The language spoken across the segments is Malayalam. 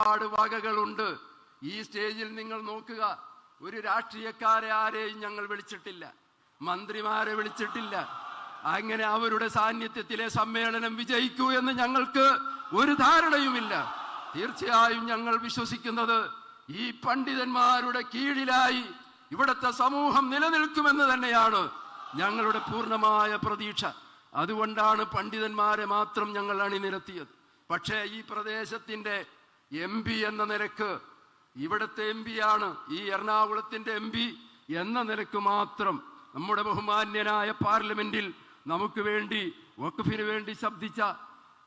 ഒരുപാട് വകകളുണ്ട് ഈ സ്റ്റേജിൽ നിങ്ങൾ നോക്കുക ഒരു രാഷ്ട്രീയക്കാരെ ആരെയും ഞങ്ങൾ വിളിച്ചിട്ടില്ല. മന്ത്രിമാരെ വിളിച്ചിട്ടില്ല. അങ്ങനെ അവരുടെ സാന്നിധ്യത്തിലെ സമ്മേളനം വിജയിക്കൂ എന്ന് ഞങ്ങൾക്ക് ഒരു ധാരണയുമില്ല. തീർച്ചയായും ഞങ്ങൾ വിശ്വസിക്കുന്നത് ഈ പണ്ഡിതന്മാരുടെ കീഴിലായി ഇവിടുത്തെ സമൂഹം നിലനിൽക്കുമെന്ന് തന്നെയാണ് ഞങ്ങളുടെ പൂർണമായ പ്രതീക്ഷ. അതുകൊണ്ടാണ് പണ്ഡിതന്മാരെ മാത്രം ഞങ്ങൾ അണിനിരത്തിയത്. പക്ഷേ ഈ പ്രദേശത്തിന്റെ എം പി എന്ന നിലയ്ക്ക് ഇവിടുത്തെ എം ആണ്. ഈ എറണാകുളത്തിന്റെ എം പി എന്ന നിലയ്ക്ക് മാത്രം നമ്മുടെ ബഹുമാന്യനായ പാർലമെന്റിൽ നമുക്ക് വേണ്ടി വഖഫിന് വേണ്ടി ശബ്ദിച്ച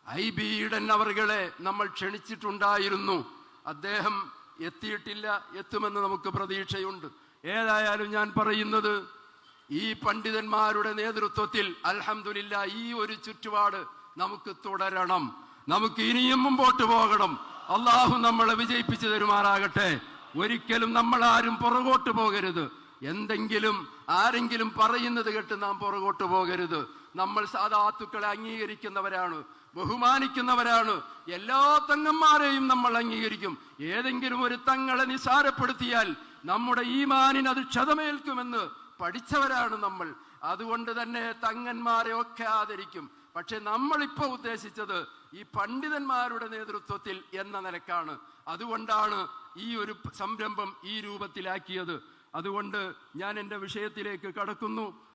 ഐ ബി ഈഡൻ അവറുകളെ നമ്മൾ ക്ഷണിച്ചിട്ടുണ്ടായിരുന്നു. അദ്ദേഹം എത്തിയിട്ടില്ല എത്തുമെന്ന് നമുക്ക് പ്രതീക്ഷയുണ്ട്. ഏതായാലും ഞാൻ പറയുന്നത് ഈ പണ്ഡിതന്മാരുടെ നേതൃത്വത്തിൽ അൽഹമില്ല ഈ ഒരു ചുറ്റുപാട് നമുക്ക് തുടരണം. നമുക്ക് ഇനിയും മുമ്പോട്ട് പോകണം. അള്ളാഹു നമ്മളെ വിജയിപ്പിച്ചു തരുമാറാകട്ടെ. ഒരിക്കലും നമ്മൾ ആരും പുറകോട്ട് പോകരുത്. എന്തെങ്കിലും ആരെങ്കിലും പറയുന്നത് കേട്ട് നാം പുറകോട്ട് പോകരുത്. നമ്മൾ സാധാത്തുക്കളെ അംഗീകരിക്കുന്നവരാണ് ബഹുമാനിക്കുന്നവരാണ്. എല്ലാ തങ്ങന്മാരെയും നമ്മൾ അംഗീകരിക്കും. ഏതെങ്കിലും ഒരു തങ്ങളെ നിസാരപ്പെടുത്തിയാൽ നമ്മുടെ ഈ മാനിന് അത് ക്ഷതമേൽക്കുമെന്ന് പഠിച്ചവരാണ് നമ്മൾ. അതുകൊണ്ട് തന്നെ തങ്ങന്മാരെ ഒക്കെ ആദരിക്കും. പക്ഷെ നമ്മളിപ്പോ ഉദ്ദേശിച്ചത് ഈ പണ്ഡിതന്മാരുടെ നേതൃത്വത്തിൽ എന്ന നിലക്കാണ്. അതുകൊണ്ടാണ് ഈ ഒരു സംരംഭം ഈ രൂപത്തിലാക്കിയത്. അതുകൊണ്ട് ഞാൻ എന്റെ വിഷയത്തിലേക്ക് കടക്കുന്നു.